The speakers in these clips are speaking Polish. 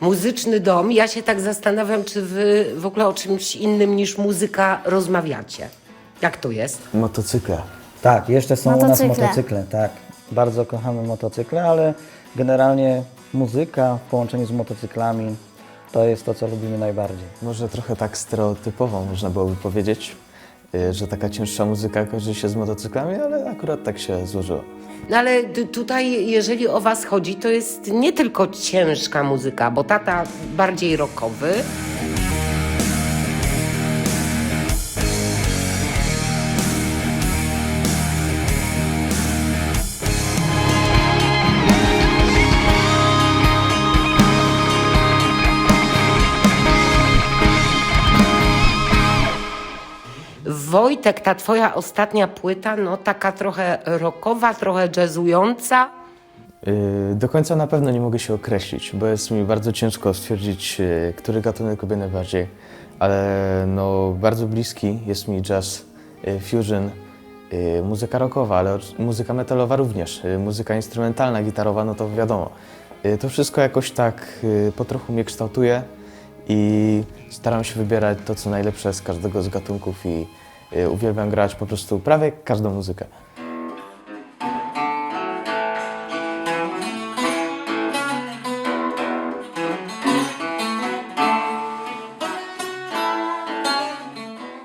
Muzyczny dom, ja się tak zastanawiam, czy wy w ogóle o czymś innym niż muzyka rozmawiacie. Jak to jest? Motocykle. Tak, jeszcze są u nas Motocykle. motocykle, tak. Bardzo kochamy motocykle, ale generalnie muzyka w połączeniu z motocyklami to jest to, co lubimy najbardziej. Może trochę tak stereotypowo można byłoby powiedzieć, y, że taka cięższa muzyka kojarzy się z motocyklami, ale akurat tak się złożyło. No ale tutaj, jeżeli o was chodzi, to jest nie tylko ciężka muzyka, bo tata bardziej rockowy. Wojtek, ta twoja ostatnia płyta, no taka trochę rockowa, trochę jazzująca. Y, Do końca na pewno nie mogę się określić, bo jest mi bardzo ciężko stwierdzić, y, który gatunek lubię najbardziej, ale no, bardzo bliski jest mi jazz, y, fusion, muzyka rockowa, ale muzyka metalowa również, muzyka instrumentalna, gitarowa, no to wiadomo. To wszystko jakoś tak po trochu mnie kształtuje i staram się wybierać to, co najlepsze z każdego z gatunków i uwielbiam grać po prostu prawie każdą muzykę.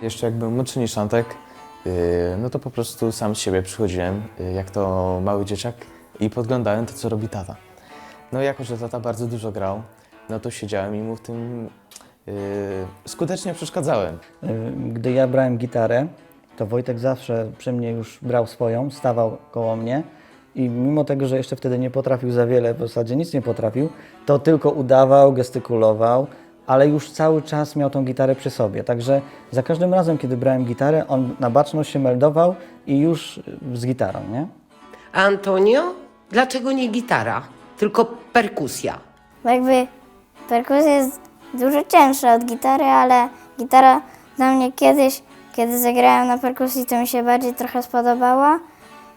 Jeszcze jak byłem młodszy niż Antek, yy, no to po prostu sam z siebie przychodziłem, yy, jak to mały dzieciak i podglądałem to, co robi tata. No jako, że tata bardzo dużo grał, no to siedziałem i mu w tym skutecznie przeszkadzałem. Y, Gdy ja brałem gitarę, to Wojtek zawsze przy mnie już brał swoją, stawał koło mnie i mimo tego, że jeszcze wtedy nie potrafił za wiele, w zasadzie nic nie potrafił, to tylko udawał, gestykulował, ale już cały czas miał tą gitarę przy sobie. Także za każdym razem, kiedy brałem gitarę, on na baczność się meldował i już z gitarą, nie? A Antonio, dlaczego nie gitara, tylko perkusja? Bo jakby perkusja jest dużo cięższa od gitary, ale gitara dla mnie kiedyś, kiedy zagrałem na perkusji, to mi się bardziej trochę spodobała.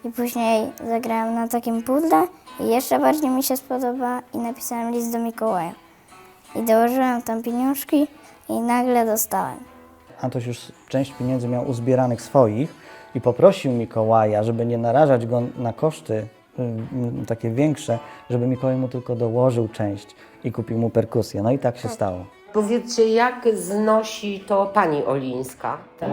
I później zagrałem na takim pudle i jeszcze bardziej mi się spodoba i napisałem list do Mikołaja. I dołożyłem tam pieniążki i nagle dostałem. Antoś już część pieniędzy miał uzbieranych swoich i poprosił Mikołaja, żeby nie narażać go na koszty takie większe, żeby Mikołaj mu tylko dołożył część i kupił mu perkusję. No i tak się stało. Powiedzcie, jak znosi to pani Olińska? Ten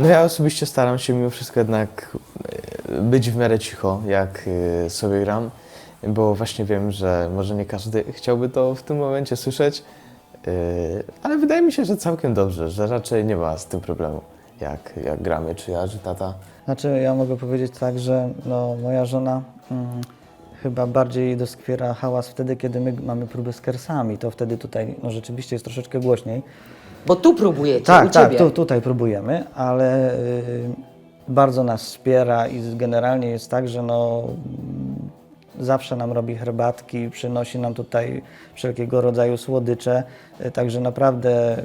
No ja osobiście staram się mimo wszystko jednak e, być w miarę cicho, jak e, sobie gram, bo właśnie wiem, że może nie każdy chciałby to w tym momencie słyszeć, e, ale wydaje mi się, że całkiem dobrze, że raczej nie ma z tym problemu, jak, jak gramy, czy ja, czy tata. Znaczy, ja mogę powiedzieć tak, że no, moja żona mm, chyba bardziej doskwiera hałas wtedy, kiedy my mamy próby z kersami. To wtedy tutaj no, rzeczywiście jest troszeczkę głośniej. Bo tu próbujecie, u Tak, tak, ciebie. tu, tutaj próbujemy, ale y, bardzo nas wspiera i generalnie jest tak, że no, zawsze nam robi herbatki, przynosi nam tutaj wszelkiego rodzaju słodycze, y, także naprawdę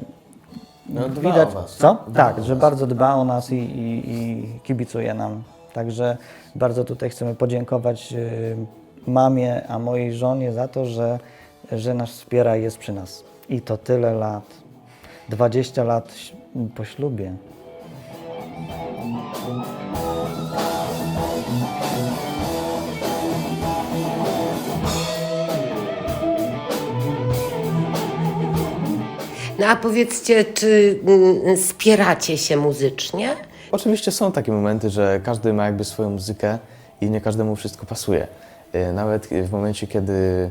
No, dba widać, o was. co? Dba tak, o że was. bardzo dba o nas i, i, i kibicuje nam. Także bardzo tutaj chcemy podziękować y, mamie, a mojej żonie za to, że, że nas wspiera i jest przy nas. I to tyle lat. 20 lat po ślubie. No a powiedzcie, czy mm, spieracie się muzycznie? Oczywiście są takie momenty, że każdy ma jakby swoją muzykę i nie każdemu wszystko pasuje. Y, Nawet w momencie, kiedy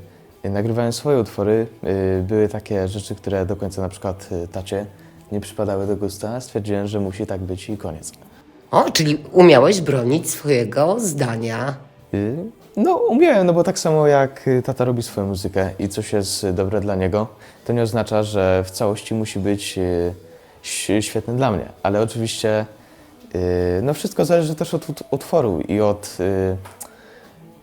nagrywałem swoje utwory, y, były takie rzeczy, które do końca na przykład y, tacie nie przypadały do gusta. Stwierdziłem, że musi tak być i koniec. O, czyli umiałeś bronić swojego zdania. Y, No, umiałem, no bo tak samo jak tata robi swoją muzykę i coś jest dobre dla niego, to nie oznacza, że w całości musi być świetny dla mnie. Ale oczywiście, no wszystko zależy też od ut- utworu i od,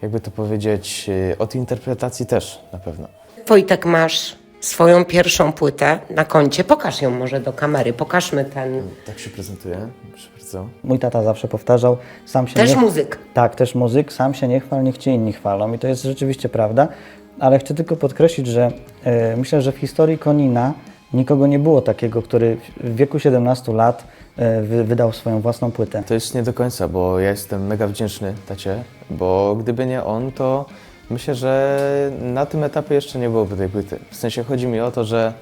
jakby to powiedzieć, y, od interpretacji też na pewno. Wojtek, masz swoją pierwszą płytę na koncie. Pokaż ją może do kamery. Pokażmy ten. Tak się prezentuje, proszę bardzo. Mój tata zawsze powtarzał, sam się Też nie... muzyk. Tak, też muzyk, sam się nie chwal, niech cię inni chwalą i to jest rzeczywiście prawda, ale chcę tylko podkreślić, że e, myślę, że w historii Konina nikogo nie było takiego, który w wieku 17 lat e, wy, wydał swoją własną płytę. To jest nie do końca, bo ja jestem mega wdzięczny tacie, bo gdyby nie on, to myślę, że na tym etapie jeszcze nie byłoby tej płyty. W sensie chodzi mi o to, że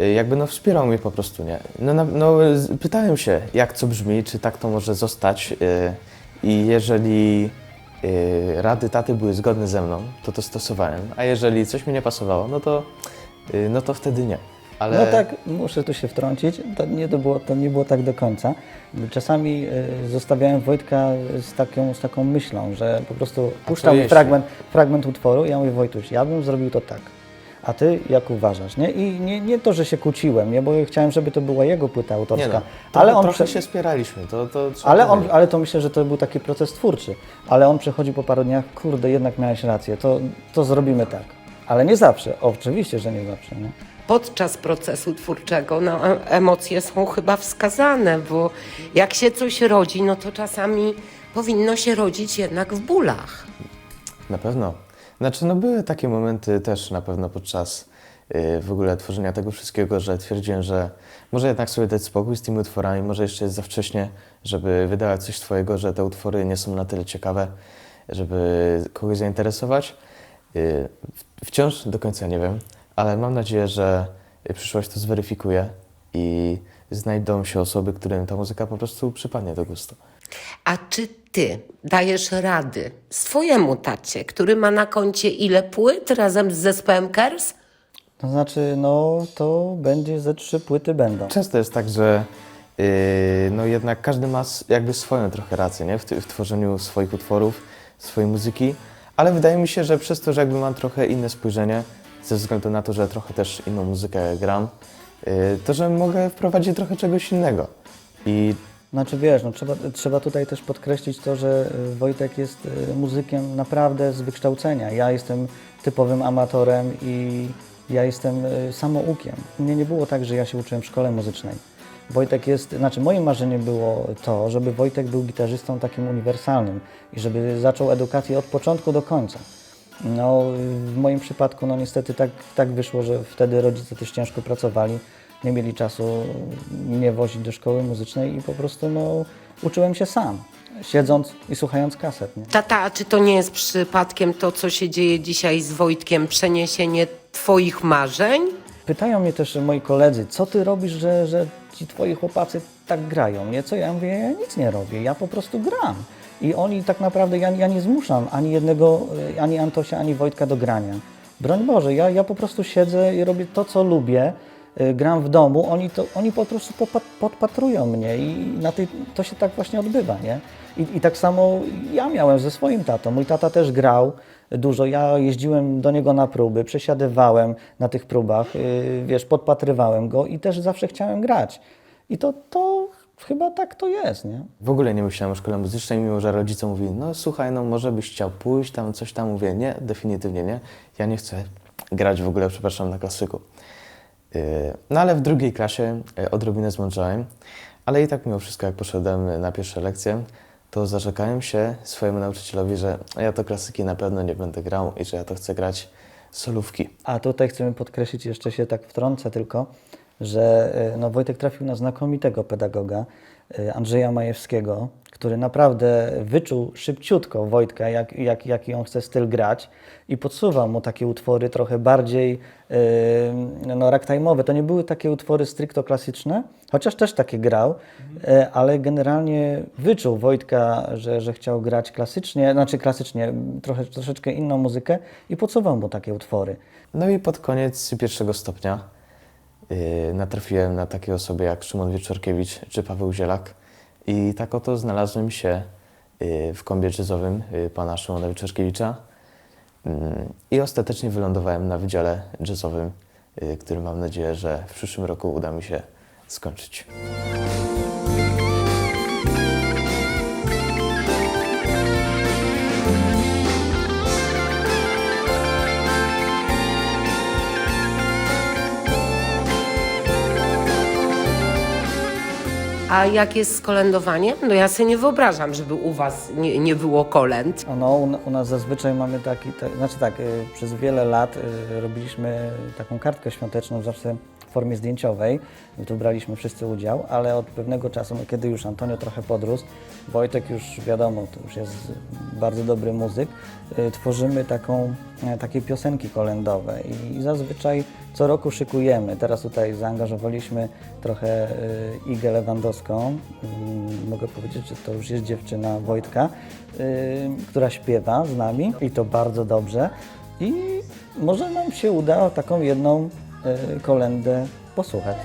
y, jakby no wspierał mnie po prostu, nie? No, no pytałem się, jak co brzmi, czy tak to może zostać y, i jeżeli rady taty były zgodne ze mną, to to stosowałem, a jeżeli coś mi nie pasowało, no to, no to wtedy nie. Ale... No tak, muszę tu się wtrącić, to nie, to było, to nie było tak do końca. Czasami e, zostawiałem Wojtka z taką, z taką myślą, że po prostu puszczał mi jeśli? fragment, fragment utworu i ja mówię, Wojtuś, ja bym zrobił to tak. A ty jak uważasz, nie? I nie, nie to, że się kłóciłem, nie? Bo chciałem, żeby to była jego płyta autorska. Nie no, to, ale on trochę prze- się spieraliśmy, to, to trzeba ale, on, powiedzieć. ale to myślę, że to był taki proces twórczy. Ale on przechodzi po paru dniach, kurde, jednak miałeś rację, to, to zrobimy tak. Ale nie zawsze, oczywiście, że nie zawsze. Nie? Podczas procesu twórczego no, e- emocje są chyba wskazane, bo jak się coś rodzi, no to czasami powinno się rodzić jednak w bólach. Na pewno. Znaczy, no były takie momenty też na pewno podczas y, w ogóle tworzenia tego wszystkiego, że twierdziłem, że może jednak sobie dać spokój z tymi utworami, może jeszcze jest za wcześnie, żeby wydawać coś swojego, że te utwory nie są na tyle ciekawe, żeby kogoś zainteresować. Y, Wciąż do końca nie wiem, ale mam nadzieję, że przyszłość to zweryfikuje i znajdą się osoby, którym ta muzyka po prostu przypadnie do gustu. A czy ty dajesz rady swojemu tacie, który ma na koncie ile płyt razem z zespołem Kers? To znaczy, no to będzie ze trzy płyty będą. Często jest tak, że yy, no jednak każdy ma jakby swoją trochę rację nie? W, w tworzeniu swoich utworów, swojej muzyki, ale wydaje mi się, że przez to, że jakby mam trochę inne spojrzenie, ze względu na to, że trochę też inną muzykę gram, yy, to że mogę wprowadzić trochę czegoś innego. I Znaczy wiesz, no, trzeba, trzeba tutaj też podkreślić to, że y, Wojtek jest y, muzykiem naprawdę z wykształcenia. Ja jestem typowym amatorem i ja jestem y, samoukiem. Mnie nie było tak, że ja się uczyłem w szkole muzycznej. Wojtek jest, znaczy moim marzeniem było to, żeby Wojtek był gitarzystą takim uniwersalnym i żeby zaczął edukację od początku do końca. No, w moim przypadku, no niestety tak, tak wyszło, że wtedy rodzice też ciężko pracowali, nie mieli czasu mnie wozić do szkoły muzycznej i po prostu no, uczyłem się sam, siedząc i słuchając kaset. Nie? Tata, a czy to nie jest przypadkiem to, co się dzieje dzisiaj z Wojtkiem, przeniesienie twoich marzeń? Pytają mnie też moi koledzy, co ty robisz, że, że ci twoi chłopacy tak grają, nie? Co ja mówię, ja nic nie robię, ja po prostu gram. I oni tak naprawdę, ja, ja nie zmuszam ani jednego, y, ani Antosia, ani Wojtka do grania. Broń Boże, ja, ja po prostu siedzę i robię to, co lubię, y, gram w domu, oni, to, oni po prostu podpatrują mnie i na tej, to się tak właśnie odbywa, nie? I, I tak samo ja miałem ze swoim tatą. Mój tata też grał dużo. Ja jeździłem do niego na próby, przesiadywałem na tych próbach, yy, wiesz, podpatrywałem go i też zawsze chciałem grać. I to, to chyba tak to jest, nie? w ogóle nie myślałem o szkole muzycznej, mimo że rodzice mówili, no słuchaj, no może byś chciał pójść, tam coś tam mówię, nie, definitywnie nie. Ja nie chcę grać w ogóle, przepraszam, na klasyku. Yy, No ale w drugiej klasie yy, odrobinę zmądrzałem, ale i tak mimo wszystko, jak poszedłem na pierwsze lekcje, to zarzekałem się swojemu nauczycielowi, że ja to klasyki na pewno nie będę grał i że ja to chcę grać solówki. A tutaj chcemy podkreślić, jeszcze się tak wtrącę tylko, że e, no, Wojtek trafił na znakomitego pedagoga, e, Andrzeja Majewskiego, który naprawdę wyczuł szybciutko Wojtka, jak, jak, jaki on chce styl grać i podsuwał mu takie utwory trochę bardziej e, no, ragtime'owe. To nie były takie utwory stricto klasyczne, chociaż też takie grał, e, ale generalnie wyczuł Wojtka, że, że chciał grać klasycznie, znaczy klasycznie, trochę, troszeczkę inną muzykę i podsuwał mu takie utwory. No i pod koniec pierwszego stopnia yy, natrafiłem na takie osoby jak Szymon Wieczorkiewicz czy Paweł Zielak i tak oto znalazłem się yy, w kombie jazzowym yy, pana Szymona Wieczorkiewicza Mm, I ostatecznie wylądowałem na wydziale jazzowym, y, który mam nadzieję, że w przyszłym roku uda mi się skończyć. A jak jest z kolędowaniem? No ja sobie nie wyobrażam, żeby u was nie, nie było kolęd. No, u, u nas zazwyczaj mamy taki, znaczy tak, y, przez wiele lat y, robiliśmy taką kartkę świąteczną zawsze formie zdjęciowej. I tu braliśmy wszyscy udział, ale od pewnego czasu, no, kiedy już Antonio trochę podrósł, Wojtek już wiadomo, to już jest bardzo dobry muzyk, y, tworzymy taką, e, takie piosenki kolędowe i, i zazwyczaj co roku szykujemy. Teraz tutaj zaangażowaliśmy trochę y, Igę Lewandowską, y, mogę powiedzieć, że to już jest dziewczyna Wojtka, y, która śpiewa z nami i to bardzo dobrze. I może nam się uda taką jedną kolendę posłuchać.